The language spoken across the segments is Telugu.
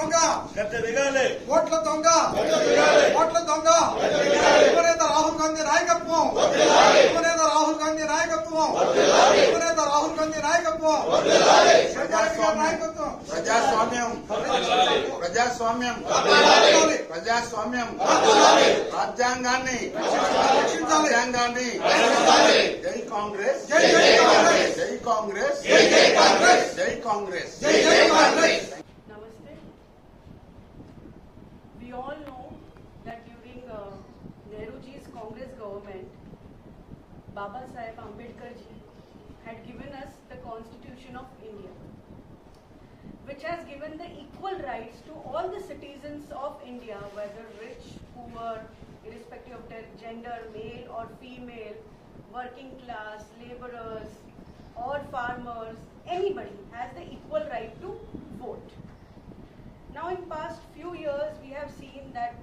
దొంగ గద్దె దిగాలి ఓట్ల దొంగ ఓట్ల దొంగ యువనేత రాహుల్ గాంధీ నాయకత్వం యువనేత రాహుల్ గాంధీ నాయకత్వం యువనేత రాహుల్ గాంధీ నాయకత్వం శంకర్ గారి నాయకత్వం ప్రజాస్వామ్యం ప్రజాస్వామ్యం ప్రజాస్వామ్యం రాజ్యాంగాన్ని రాజ్యాంగాన్ని జై కాంగ్రెస్ జై జై కాంగ్రెస్ జై కాంగ్రెస్ జై జై కాంగ్రెస్ జై Congress Baba Saheb Ambedkar had given us the Constitution of India, which has given the equal rights to all the citizens of India, whether rich, poor, irrespective of their gender, male or female, working class, laborers, or farmers, anybody has the equal right to vote. Now in past few years we have seen that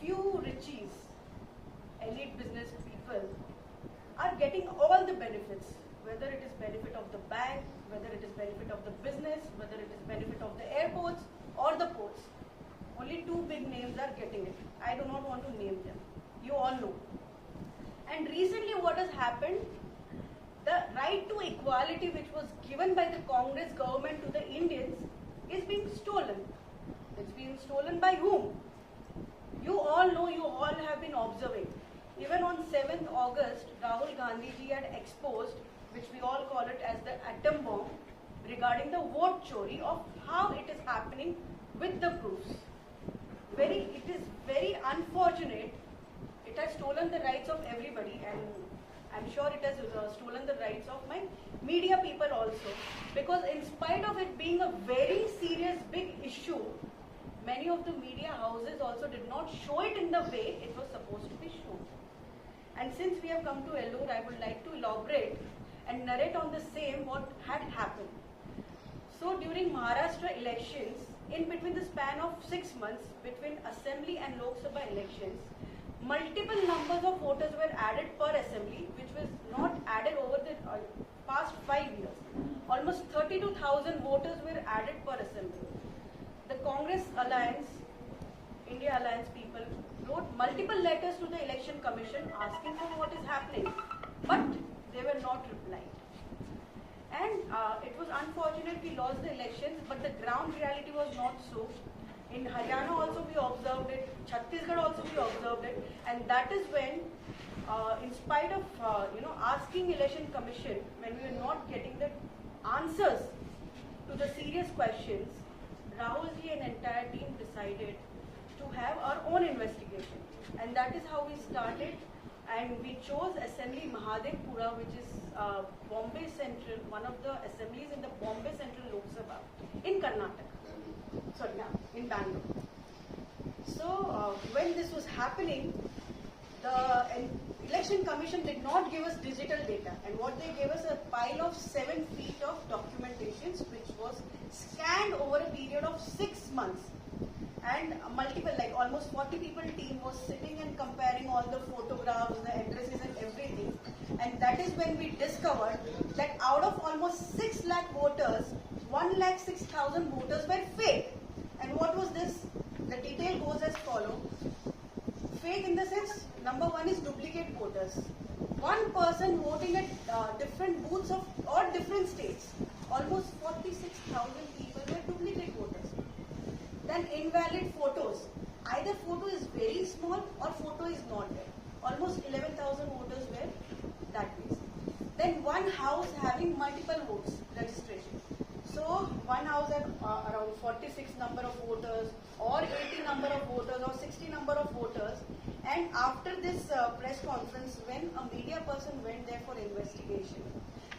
few richies, elite business people are getting all the benefits, whether it is benefit of the bank, whether it is benefit of the business, whether it is benefit of the airports or the ports. Only two big names are getting it. I do not want to name them. You all know. And recently what has happened, the right to equality which was given by the Congress government to the Indians is being stolen. It's being stolen by whom? You all know, you all have been observing. Even on 7th August, Rahul Gandhi ji had exposed, which we all call it as the atom bomb, regarding the vote chori of how it is happening with the proofs. Very, it is very unfortunate. It has stolen the rights of everybody, and I'm sure it has uh, stolen the rights of my media people also. Because in spite of it being a very serious, big issue, many of the media houses also did not show it in the way it was supposed to be shown. And since we have come to Ellore, I would like to elaborate and narrate on the same what had happened. So during Maharashtra elections, in between the span of six months between Assembly and Lok Sabha elections, multiple numbers of voters were added per assembly, which was not added over the uh, past five years. Almost 32,000 voters were added per assembly. The Congress Alliance, India Alliance people wrote multiple letters to the Election Commission asking for what is happening, but they were not replied. And uh, it was unfortunate we lost the elections, but the ground reality was not so. In Haryana also we observed it, Chhattisgarh also we observed it, and that is when, uh, in spite of uh, you know asking election commission, when we were not getting the answers to the serious questions, Rahul ji and entire team decided have our own investigation, and that is how we started. And we chose Assembly Mahadevpura, which is uh, Bombay Central, one of the assemblies in the Bombay Central Lok Sabha in Karnataka. Sorry, yeah, in Bangalore. So uh, when this was happening, the election commission did not give us digital data, and what they gave us a pile of seven feet of documentations, which was scanned over a period of six months. And multiple, like almost 40 people team was sitting and comparing all the photographs, the addresses, and everything. And that is when we discovered that out of almost 6 lakh voters, 1 lakh 6,000 voters were fake. And what was this? The detail goes as follows. Fake in the sense, number one is duplicate voters. One person voting at uh, different booths of or different states. Almost 46,000 people were duplicate voters. Then invalid photos. Either photo is very small or photo is not there. Almost 11,000 voters were that way. Then one house having multiple votes registration. So one house had uh, around 46 number of voters or 80 number of voters or 60 number of voters. And after this uh, press conference, when a media person went there for investigation,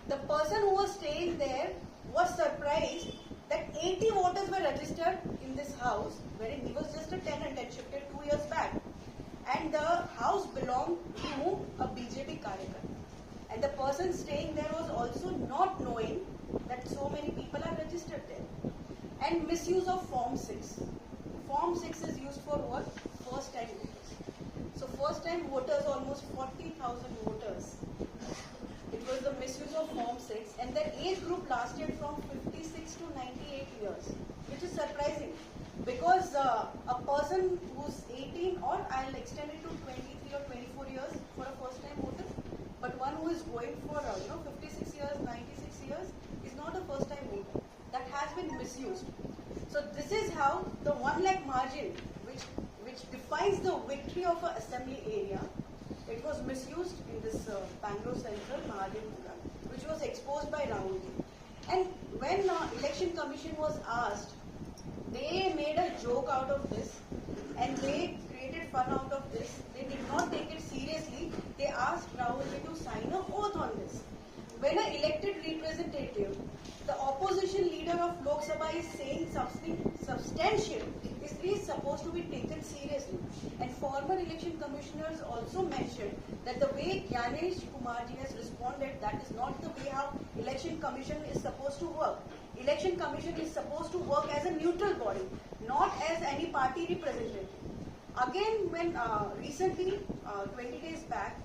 the person who was staying there was surprised that 80 voters were registered in this house, wherein he was just a tenant and shifted two years back. And the house belonged to a BJP Karyakarta. And the person staying there was also not knowing that so many people are registered there. And misuse of Form 6. Form 6 is used for what? First time voters. So first time voters, almost 40,000 voters. It was the misuse of Form 6 and their age group lasted from 56 to 98 years, which is surprising. Because uh, a person who's 18 or I'll extend it to 23 or 24 years for a first time voter, but one who is going for uh, you know 56 years, 96 years is not a first time voter. That has been misused. So this is how the one lakh margin, which which defines the victory of an assembly area, it was misused in this uh, Bangalore Central Mahadevpura, which was exposed by Rahul. And when uh, election commission was asked, they made a joke out of this and they created fun out of this. They did not take it seriously. They asked Rahul to sign a oath on this. When an elected representative, the opposition leader of Lok Sabha is saying something substantial, is is supposed to be taken seriously. And former election commissioners also mentioned that the way Gyanesh Kumarji has responded, that is not the way how election commission is supposed to work. Election commission is supposed to work as a neutral body, not as any party representative. Again, when uh, recently, uh, 20 days back,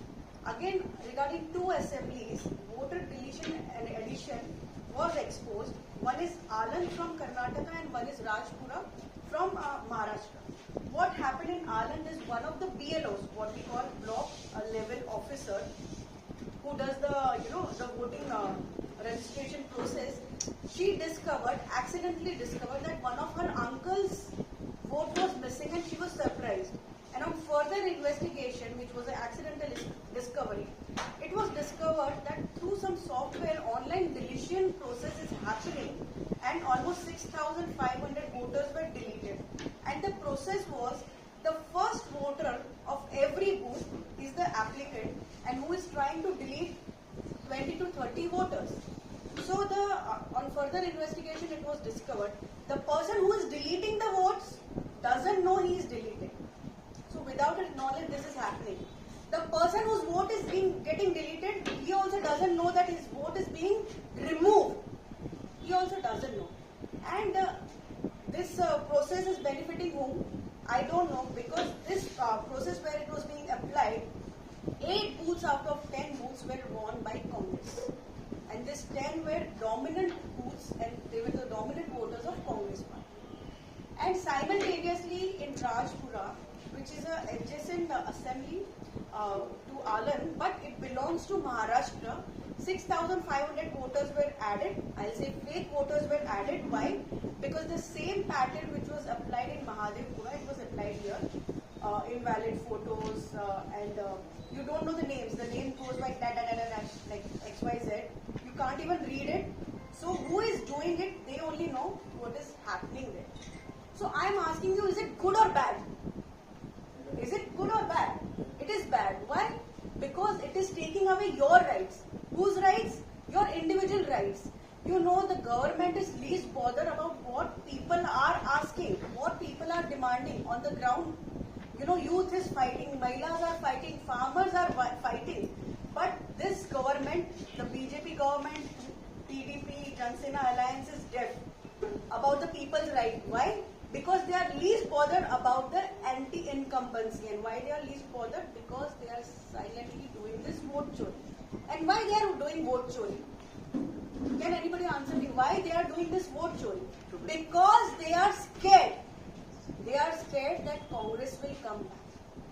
again regarding two assemblies, voter deletion and addition was exposed. One is Alan from Karnataka and one is Rajpura from uh, Maharashtra. What happened in Alan is one of the BLOs, what we call block uh, level officer, who does the you know the voting uh, registration process. She discovered, accidentally discovered that one of her uncle's vote was missing and she was surprised. And on further investigation, which was an accidental discovery, it was discovered that through some software, online deletion process is happening and almost 6,500 voters were deleted. And the process was the first voter of every booth is the applicant and who is trying to delete 20 to 30 voters. So the uh, on further investigation it was discovered the person who is deleting the votes doesn't know he is deleting. So without knowledge this is happening. The person whose vote is being getting deleted, he also doesn't know that his vote is being removed. He also doesn't know. And uh, this uh, process is benefiting whom? I don't know because this uh, process where it was being applied, eight booths out of ten booths were won by Congress. And this ten were dominant booths and they were the dominant voters of Congress party. And simultaneously in Rajpura, which is a adjacent uh, assembly uh, to Alan, but it belongs to Maharashtra, 6,500 voters were added. I'll say fake voters were added. Why? Because the same pattern which was applied in Mahadevpura, it was applied here. Uh, invalid photos uh, and uh, you don't know the names. The name goes like da like X Y Z. Can't even read it. So who is doing it? They only know what is happening there. So I'm asking you, is it good or bad? Is it good or bad? It is bad. Why? Because it is taking away your rights. Whose rights? Your individual rights. You know the government is least bothered about what people are asking, what people are demanding on the ground. You know, youth is fighting, Mahilas are fighting, farmers are fighting. But this government, the BJP government, TDP, Jansena alliance is deaf about the people's right. Why? Because they are least bothered about the anti-incumbency. And why they are least bothered? Because they are silently doing this vote chori. And why they are doing vote chori? Can anybody answer me why they are doing this vote chori? Because they are scared. They are scared that Congress will come back.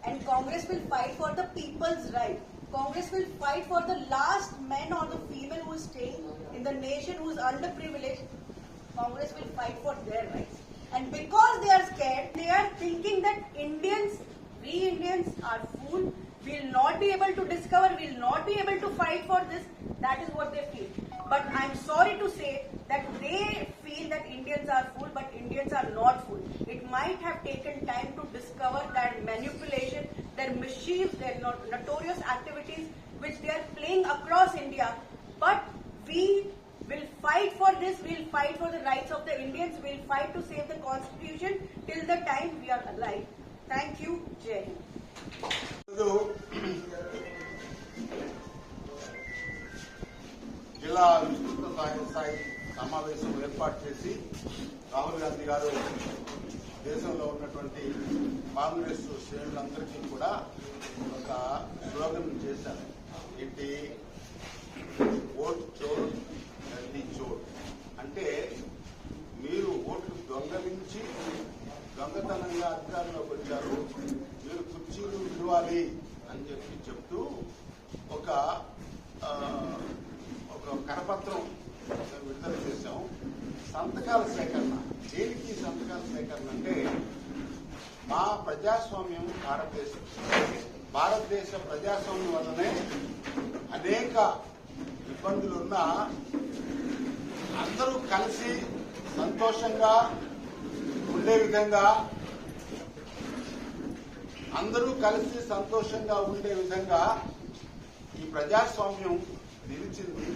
And Congress will fight for the people's right. Congress will fight for the last man or the female who is staying in the nation who is underprivileged. Congress will fight for their rights. And because they are scared, they are thinking that Indians, we Indians are fool, will not be able to discover, will not be able to fight for this. That is what they feel. But I'm sorry to say that they feel that Indians are fool, but Indians are not fool. It might have taken time to discover that manipulation, their mischief, their not- notorious activities which they are playing across India. But we will fight for this, we'll fight for the rights of the Indians, we'll fight to save the constitution till the time we are alive. Thank you, Jai Hind. ఈరోజు జిల్లా విస్తృత స్థాయి స్థాయి సమావేశం ఏర్పాటు చేసి రాహుల్ గాంధీ గారు దేశంలో ఉన్నటువంటి కాంగ్రెస్ శ్రేణులందరికీ కూడా ఒక స్లోగన్ చేశాను ఏంటి? ఓట్ చోర్ గల్లీ చోర్. అంటే మీరు ఓట్లు దొంగలించి దొంగతనంగా అధికారంలోకి వచ్చారు మీరు కుర్చీలు విడవాలి అని చెప్పి చెప్తూ ఒక ఆ, ఒక కరపత్రం విడుదల చేశాం సంతకాల సేకరణ దేనికి సంతకాల సేకరణ అంటే మా ప్రజాస్వామ్యం భారతదేశం. భారతదేశ ప్రజాస్వామ్యం వల్లనే అనేక ఇబ్బందులున్నా అందరూ కలిసి సంతోషంగా ఉండే విధంగా అందరూ కలిసి సంతోషంగా ఉండే విధంగా ఈ ప్రజాస్వామ్యం నిలిచింది.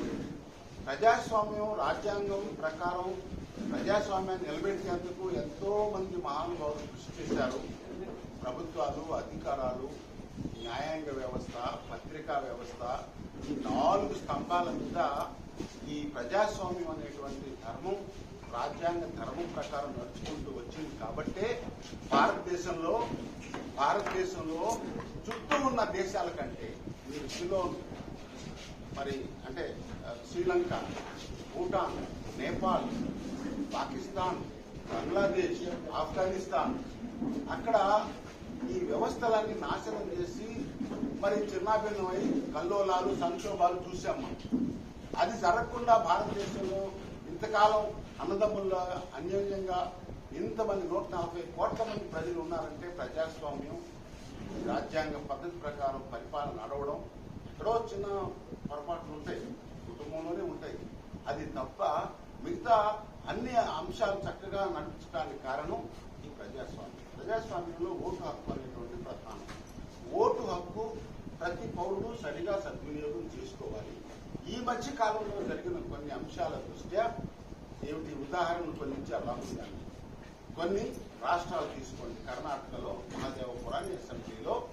ప్రజాస్వామ్యం రాజ్యాంగం ప్రకారం ప్రజాస్వామ్యాన్ని నిలబెట్టేందుకు ఎంతో మంది మహానుభావులు కృషి చేశారు. ప్రభుత్వాలు అధికారాలు న్యాయాంగ వ్యవస్థ పత్రికా వ్యవస్థ ఈ నాలుగు స్తంభాల మీద ఈ ప్రజాస్వామ్యం అనేటువంటి ధర్మం రాజ్యాంగ ధర్మం ప్రకారం నడుచుకుంటూ వచ్చింది. కాబట్టే భారతదేశంలో భారతదేశంలో చుట్టూ ఉన్న దేశాల కంటే మీరు సిలోన్ మరి అంటే శ్రీలంక భూటాన్ నేపాల్ పాకిస్తాన్ బంగ్లాదేశ్ ఆఫ్ఘనిస్తాన్ అక్కడ వ్యవస్థలన్నీ నాశనం చేసి మరి చిన్నాభిన్నమై కల్లోలాలు సంక్షోభాలు చూసాం అది జరగకుండా భారతదేశంలో ఇంతకాలం అన్నదమ్ముల అన్యోన్యంగా ఇంతమంది నూట నలభై కోట్ల మంది ప్రజలు ఉన్నారంటే ప్రజాస్వామ్యం రాజ్యాంగ పద్ధతి ప్రకారం పరిపాలన నడవడం ఎక్కడో చిన్న పొరపాట్లు ఉంటాయి. కుటుంబంలోనే ఉంటాయి. అది తప్ప మిగతా అన్ని అంశాలు చక్కగా నడిపించడానికి కారణం ఈ ప్రజాస్వామ్యం. ప్రజాస్వామ్యంలో ఓటు హక్కు అనేటువంటి ప్రధానం. ఓటు హక్కు ప్రతి పౌరుడు సరిగా సద్వినియోగం చేసుకోవాలి. ఈ మధ్య కాలంలో జరిగిన కొన్ని అంశాల దృష్ట్యా ఏమిటి? ఉదాహరణలు కొన్ని ఇచ్చారు రాహుల్ కొన్ని రాష్ట్రాలు తీసుకోండి. కర్ణాటకలో మహాదేవపురాన్ని అసెంబ్లీలో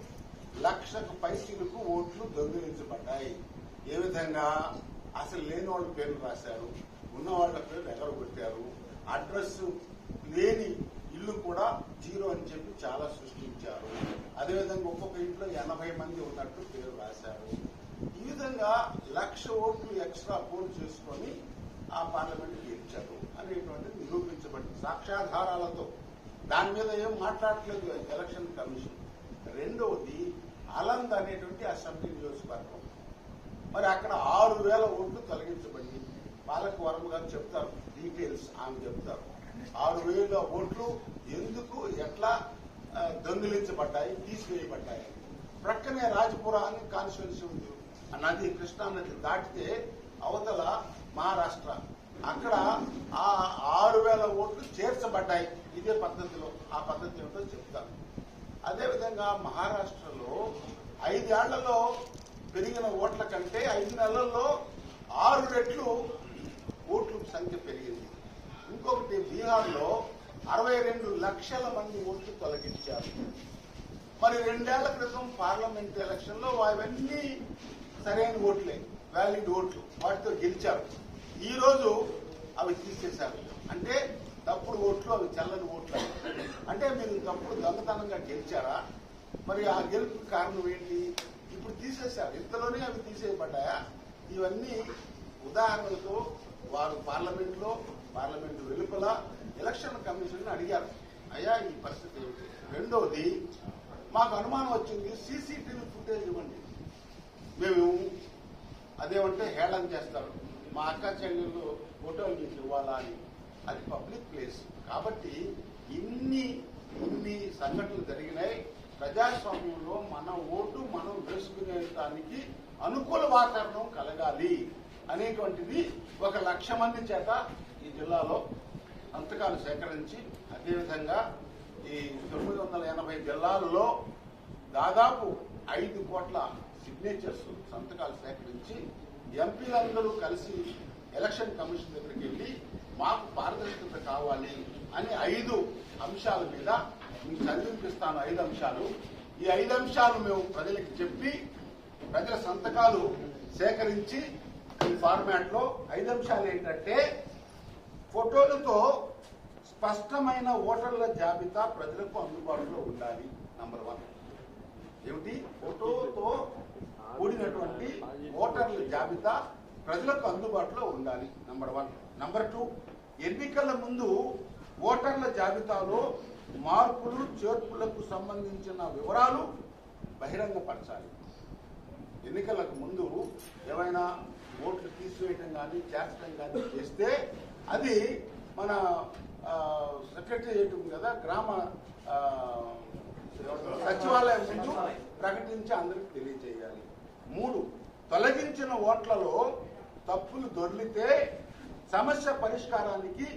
లక్షకు పైసలకు ఓట్లు దొంగిలించబడ్డాయి. ఏ విధంగా? అసలు లేని వాళ్ళ పేర్లు రాశారు. ఉన్న వాళ్ళ పేర్లు కొట్టారు అడ్రస్ లేని ఇల్లు కూడా జీరో అని చెప్పి చాలా సృష్టించారు. అదేవిధంగా ఒక్కొక్క ఇంట్లో ఎనభై మంది ఉన్నట్టు పేరు రాశారు. ఈ విధంగా లక్ష ఓట్లు ఎక్స్ట్రా పోల్ చేసుకొని ఆ పార్లమెంట్ గెలిచారు అనేటువంటిది నిరూపించబడింది సాక్ష్యాధారాలతో. దాని మీద ఏం మాట్లాడట్లేదు ఎలక్షన్ కమిషన్. రెండవది అలంద్ అనేటువంటి అసెంబ్లీ నియోజకవర్గం. మరి అక్కడ ఆరు వేల ఓట్లు తొలగించబడింది పాలక వర్మ గారు చెప్తారు డీటెయిల్స్ ఆమె చెప్తారు. ఆరు వేల ఓట్లు ఎందుకు ఎట్లా దొంగిలించబడ్డాయి తీసివేయబడ్డాయి? ప్రక్కనే రాజపుర అని కాన్స్టిట్యున్సీ ఉంది. ఆ నది కృష్ణా నది దాటితే అవతల మహారాష్ట్ర. అక్కడ ఆ ఆరు వేల ఓట్లు చేర్చబడ్డాయి. ఇదే పద్ధతిలో ఆ పద్ధతి ఏమిటో చెప్తాను అదేవిధంగా మహారాష్ట్రలో ఐదేళ్ళలో పెరిగిన ఓట్ల కంటే ఐదు నెలల్లో ఆరు రెట్లు సంఖ్య పెరిగింది. ఇంకొకటి బీహార్లో అరవై రెండు లక్షల మంది ఓట్లు తొలగించారు. మరి రెండేళ్ళ క్రితం పార్లమెంట్ ఎలక్షన్లో అవన్నీ సరైన ఓట్లే వ్యాలిడ్ ఓట్లు వాటితో గెలిచారు. ఈ రోజు అవి తీసేశారు. అంటే తప్పుడు ఓట్లు అవి చల్లని ఓట్లు. అంటే మీరు తప్పుడు దొంగతనంగా గెలిచారా? మరి ఆ గెలుపు కారణం ఏంటి? ఇప్పుడు తీసేశారు. ఇంతలోనే అవి తీసేయబడ్డాయా? ఇవన్నీ ఉదాహరణలతో వారు పార్లమెంట్లో పార్లమెంట్ వెలుపల ఎలక్షన్ కమిషన్ అడిగారు. అయ్యా ఈ పరిస్థితి ఏమిటి? రెండోది మాకు అనుమానం వచ్చింది సీసీటీవీ ఫుటేజ్ ఇవ్వండి. మేము అదేమంటే హేళన చేస్తారు. మా అక్క చెల్లెళ్ళు ఫోటోలు మీకు ఇవ్వాలా అని. అది పబ్లిక్ ప్లేస్. కాబట్టి ఇన్ని ఇన్ని సంఘటనలు జరిగినాయి. ప్రజాస్వామ్యంలో మన ఓటు మనం వేసుకునే దానికి అనుకూల వాతావరణం కలగాలి. అనేటువంటిది ఒక లక్ష మంది చేత ఈ జిల్లాలో సంతకాలు సేకరించి అదేవిధంగా ఈ తొమ్మిది వందల ఎనభై జిల్లాల్లో దాదాపు ఐదు కోట్ల సిగ్నేచర్స్ సంతకాలు సేకరించి ఎంపీలందరూ కలిసి ఎలక్షన్ కమిషన్ దగ్గరికి వెళ్ళి మాకు పారదర్శకత కావాలి అని ఐదు అంశాల మీద మీకు చదివిపిస్తాను. ఐదు అంశాలు. ఈ ఐదు అంశాలు మేము ప్రజలకు చెప్పి ప్రజల సంతకాలు సేకరించి ఈ ఫార్మాట్లో ఐదు అంశాలు ఏంటంటే ఫోటోలతో స్పష్టమైన ఓటర్ల జాబితా ప్రజలకు అందుబాటులో ఉండాలి నంబర్ వన్ ఏమిటి? ఫోటోతో కూడినటువంటి ఓటర్ల జాబితా ప్రజలకు అందుబాటులో ఉండాలి నంబర్ వన్ నంబర్ టూ ఎన్నికల ముందు ఓటర్ల జాబితాలో మార్పులు చేర్పులకు సంబంధించిన వివరాలు బహిరంగపరచాలి. ఎన్నికలకు ముందు ఏమైనా ఓట్లు తీసివేయటం కానీ చేర్చడం కానీ చేస్తే అది మన సెక్రటరియట్ కదా గ్రామ సచివాలయం ముందు ప్రకటించి అందరికి తెలియజేయాలి. మూడు తొలగించిన ఓట్లలో తప్పులు దొర్లితే సమస్య పరిష్కారానికి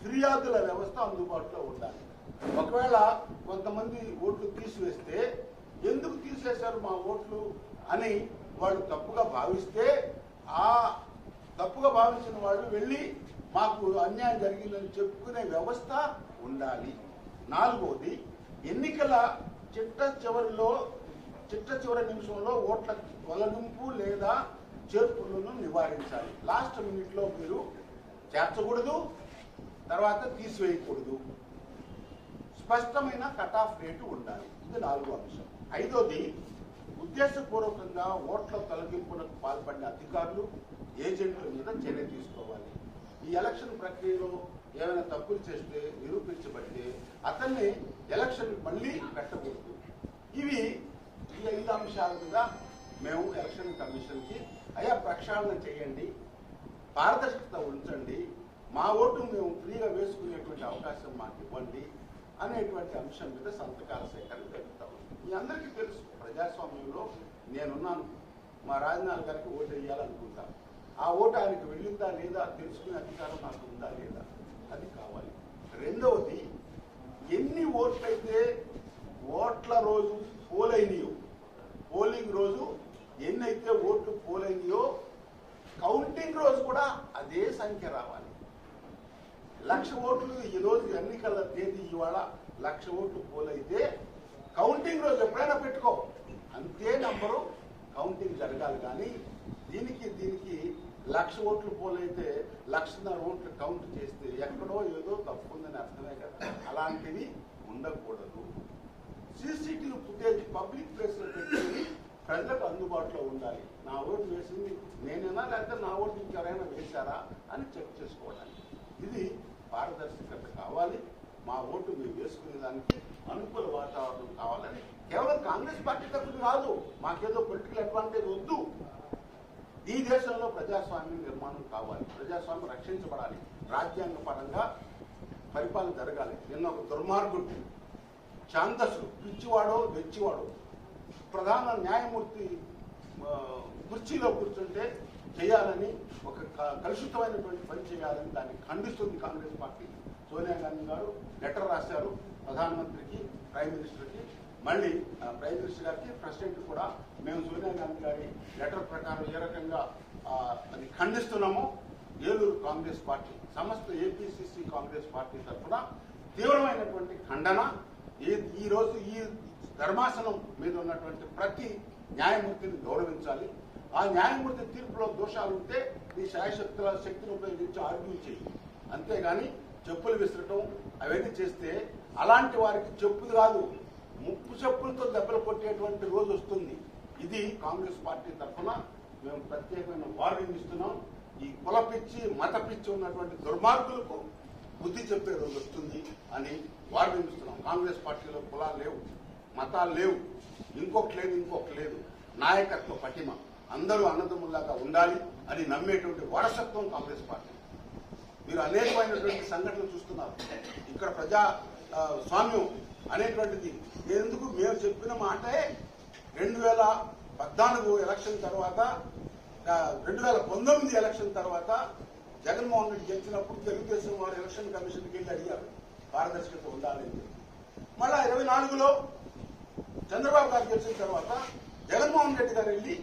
ఫిర్యాదుల వ్యవస్థ అందుబాటులో ఉండాలి. ఒకవేళ కొంతమంది ఓట్లు తీసివేస్తే ఎందుకు తీసేశారు మా ఓట్లు? అని వాళ్ళు తప్పుగా భావిస్తే ఆ తప్పుగా భావించిన వాళ్ళు వెళ్ళి మాకు అన్యాయం జరిగిందని చెప్పుకునే వ్యవస్థ ఉండాలి. నాలుగవది ఎన్నికల చిట్ట చివరిలో చిట్ట చివరి నిమిషంలో ఓట్ల తొలగింపు లేదా చేర్పులను నివారించాలి. లాస్ట్ మినిట్లో మీరు చేర్చకూడదు తర్వాత తీసివేయకూడదు. స్పష్టమైన కట్ ఆఫ్ రేటు ఉండాలి. ఇది నాలుగో అంశం. ఐదోది ఉద్దేశపూర్వకంగా ఓట్ల తొలగింపునకు పాల్పడిన అధికారులు ఏజెంట్ల మీద చర్య తీసుకోవాలి. ఈ ఎలక్షన్ ప్రక్రియలో ఏమైనా తప్పులు చేస్తే నిరూపించబడితే అతన్ని ఎలక్షన్ మళ్ళీ పెట్టకూడదు. ఇవి ఈ ఐదు అంశాల మీద మేము ఎలక్షన్ కమిషన్కి అయా ప్రక్షాళన చేయండి పారదర్శకత ఉంచండి మా ఓటు మేము ఫ్రీగా వేసుకునేటువంటి అవకాశం మాకు ఇవ్వండి అనేటువంటి అంశం మీద సంతకాల సేకరణ జరుగుతుంది. మీ అందరికీ తెలుసు ప్రజాస్వామ్యంలో నేనున్నాను. మా రాజనాథ్ గారికి ఓటు వేయాలనుకుంటా. ఆ ఓటు ఆయనకు వెళ్ళిందా లేదా తెలుసుకునే అధికారం నాకు ఉందా లేదా? అది కావాలి. రెండవది ఎన్ని ఓట్లయితే ఓట్ల రోజు పోలైనయో పోలింగ్ రోజు ఎన్నైతే ఓట్లు పోలైనయో కౌంటింగ్ రోజు కూడా అదే సంఖ్య రావాలి. లక్ష ఓట్లు ఈ రోజు ఎన్నికల తేదీ ఇవాళ లక్ష ఓట్లు పోలైతే కౌంటింగ్ రోజు ఎప్పుడైనా పెట్టుకో. అంతే నంబరు. కౌంటింగ్ జరగాలి కానీ దీనికి దీనికి లక్ష ఓట్లు పోలైతే లక్షన్నర ఓట్లు కౌంట్ చేస్తే ఎక్కడో ఏదో తప్పు ఉందని అర్థమే కదా. అలాంటివి ఉండకూడదు. సీసీటీవీ ఫుటేజ్ పబ్లిక్ ప్లేస్లో పెట్టి ప్రజలకు అందుబాటులో ఉండాలి. నా ఓటు వేసింది నేనేనా లేకపోతే నా ఓటు ఇంకెవరైనా వేశారా అని చెక్ చేసుకోవడానికి. ఇది పారదర్శకత కావాలి. మా ఓటు మేము వేసుకునే దానికి అనుకూల వాతావరణం కావాలని కేవలం కాంగ్రెస్ పార్టీ తరఫున కాదు మాకేదో పొలిటికల్ అడ్వాంటేజ్ వద్దు. ఈ దేశంలో ప్రజాస్వామ్యం నిర్మాణం కావాలి ప్రజాస్వామ్యం రక్షించబడాలి రాజ్యాంగ పరంగా పరిపాలన జరగాలి. నిన్న ఒక దుర్మార్గుడు ఛాందస్సు పిచ్చివాడో వెచ్చివాడో ప్రధాన న్యాయమూర్తి కుర్చీలో కూర్చుంటే చేయాలని ఒక కలుషితమైనటువంటి పని చేయాలని దాన్ని ఖండిస్తుంది కాంగ్రెస్ పార్టీ. సోనియా గాంధీ గారు లెటర్ రాశారు ప్రధానమంత్రికి ప్రైమ్ మినిస్టర్కి. మళ్ళీ ప్రైమ్ మినిస్టర్ గారికి ప్రెసిడెంట్ కూడా మేము సోనియా గాంధీ గారి లెటర్ ప్రకారం ఏ రకంగా అది ఖండిస్తున్నామో ఏలూరు కాంగ్రెస్ పార్టీ సమస్త ఏపీసీసీ కాంగ్రెస్ పార్టీ తరఫున తీవ్రమైనటువంటి ఖండన ఈ ఈ రోజు ఈ ధర్మాసనం మీద ఉన్నటువంటి ప్రతి న్యాయమూర్తిని గౌరవించాలి. ఆ న్యాయమూర్తి తీర్పులో దోషాలు ఉంటే నీ శాయశక్తుల శక్తిని ఉపయోగించి ఆర్గ్యూ చేయి. అంతేగాని చెప్పులు విసరటం అవన్నీ చేస్తే అలాంటి వారికి చెప్పులు కాదు ముప్పు చెప్పులతో దెబ్బలు కొట్టేటువంటి రోజు వస్తుంది. ఇది కాంగ్రెస్ పార్టీ తరఫున మేము ప్రత్యేకమైన వార్నింగ్ ఇస్తున్నాం. ఈ కుల పిచ్చి మత పిచ్చి ఉన్నటువంటి దుర్మార్గులకు బుద్ధి చెప్పే రోజు వస్తుంది అని వార్నింగ్ ఇస్తున్నాం. కాంగ్రెస్ పార్టీలో కులాలు లేవు మతాలు లేవు. ఇంకొకటి లేదు ఇంకొకటి లేదు. నాయకత్వ పటిమ. అందరూ అన్నదమ్ముల్లాగా ఉండాలి అని నమ్మేటువంటి వారసత్వం కాంగ్రెస్ పార్టీ మీరు అనేకమైనటువంటి సంఘటనలు చూస్తున్నారు. ఇక్కడ ప్రజా స్వామ్యం అనేటువంటిది. ఎందుకు? మేము చెప్పిన మాటే రెండు వేల పద్నాలుగు ఎలక్షన్ తర్వాత రెండు వేల పంతొమ్మిది ఎలక్షన్ తర్వాత జగన్మోహన్ రెడ్డి గెలిచినప్పుడు తెలుగుదేశం వారు ఎలక్షన్ కమిషన్కి వెళ్ళి అడిగారు పారదర్శకత ఉండాలని చెప్పి. మళ్ళా ఇరవై నాలుగులో చంద్రబాబు గారు గెలిచిన తర్వాత జగన్మోహన్ రెడ్డి గారు వెళ్ళి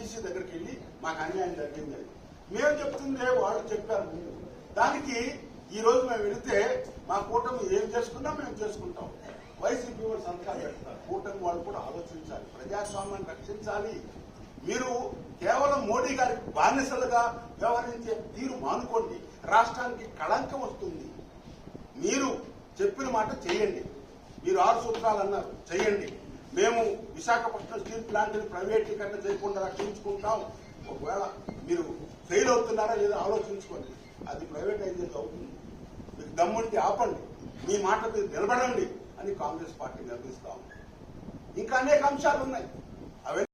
ఈసీ దగ్గరికి వెళ్ళి మాకు అన్యాయం జరిగిందని మేము చెప్తుందే వాళ్ళు చెప్పారు ముందు. దానికి ఈ రోజు మేము వెళితే మా కూటమి ఏం చేసుకున్నా మేము చేసుకుంటాం. వైసీపీ వాళ్ళు సంతకాలు పెడతారు. కూటమి వాళ్ళు కూడా ఆలోచించాలి. ప్రజాస్వామ్యాన్ని రక్షించాలి. మీరు కేవలం మోడీ గారి బానిసలుగా వ్యవహరించే తీరు మానుకోండి. రాష్ట్రానికి కళంకం వస్తుంది. మీరు చెప్పిన మాట చేయండి. మీరు ఆరు సూత్రాలు అన్నారు. చేయండి. మేము విశాఖపట్నం స్టీల్ ప్లాంట్ని ప్రైవేటీకరణ చేయకుండా రక్షించుకుంటాం. ఒకవేళ మీరు ఫెయిల్ అవుతున్నారా లేదా ఆలోచించుకోండి. అది ప్రైవేటైజేషన్ అవుతుంది. మీకు దమ్ముంటే ఆపండి. మీ మాట మీద నిలబడండి అని కాంగ్రెస్ పార్టీ నిర్ణయిస్తా ఉంది. ఇంకా అనేక అంశాలు ఉన్నాయి. అవన్నీ